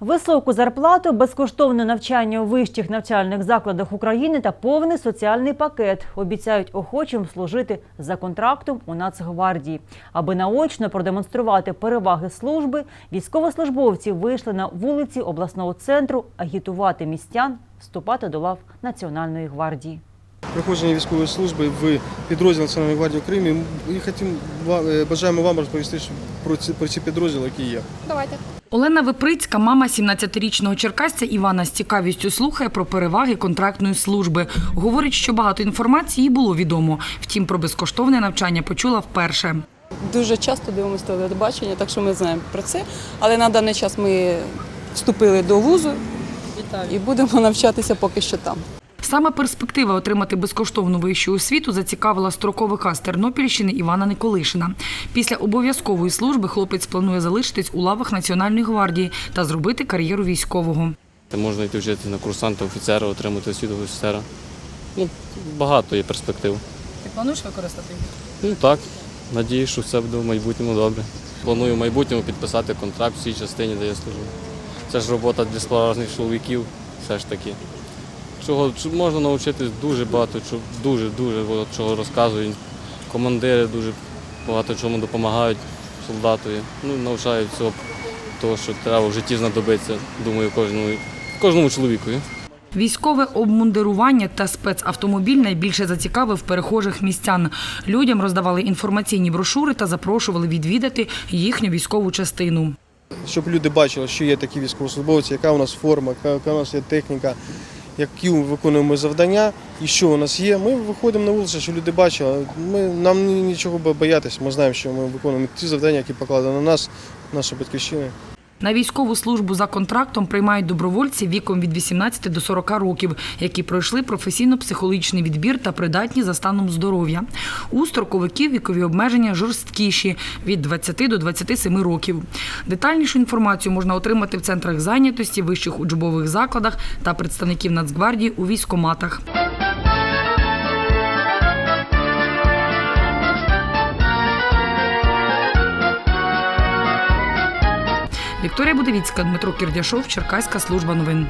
Високу зарплату, безкоштовне навчання у вищих навчальних закладах України та повний соціальний пакет обіцяють охочим служити за контрактом у Нацгвардії. Аби наочно продемонструвати переваги служби, військовослужбовці вийшли на вулиці обласного центру агітувати містян вступати до лав Національної гвардії. проходження військової служби в підрозділ Національної гвардії України. І хотім е, бажаємо вам розповісти про ці, про ці підрозділи, які є. Давайте. Олена Виприцька, мама 17-річного черкасця Івана, з цікавістю слухає про переваги контрактної служби. Говорить, що багато інформації їй було відомо. Втім, про безкоштовне навчання почула вперше. Дуже часто дивимося телебачення, так що ми знаємо про це. Але на даний час ми вступили до вузу і будемо навчатися поки що там. Саме перспектива отримати безкоштовну вищу освіту зацікавила строковика з Тернопільщини Івана Николишина. Після обов'язкової служби хлопець планує залишитись у лавах Національної гвардії та зробити кар'єру військового. Можна йти вчити на курсанта, офіцера, отримати освіту офіцера. Ну, багато є перспектив. Ти плануєш використати? Ну так, надіюсь, що все буде в майбутньому добре. Планую в майбутньому підписати контракт в цій частині, де я служу. Це ж робота для справжніх чоловіків, все ж таки. Чого чого можна навчитись дуже багато, чого- дуже, дуже чого розказують. Командири дуже багато чому допомагають солдатові. Ну, навчають цього, того, що треба в житті знадобиться, думаю, кожному, кожному чоловікові. Військове обмундирування та спецавтомобіль найбільше зацікавив перехожих містян. Людям роздавали інформаційні брошури та запрошували відвідати їхню військову частину. Щоб люди бачили, що є такі військовослужбовці, яка у нас форма, яка у нас є техніка, які виконуємо завдання і що у нас є. Ми виходимо на вулицю, що люди бачили. Ми, нам нічого бо- боятися. Ми знаємо, що ми виконуємо ті завдання, які покладені на нас, наша батьківщина. На військову службу за контрактом приймають добровольці віком від 18 до 40 років, які пройшли професійно-психологічний відбір та придатні за станом здоров'я. У строковиків вікові обмеження жорсткіші від 20 до 27 років. Детальнішу інформацію можна отримати в центрах зайнятості, вищих учбових закладах та представників Нацгвардії у військоматах. Вікторія Будовіцька, Дмитро Кірдяшов, Черкаська служба новин.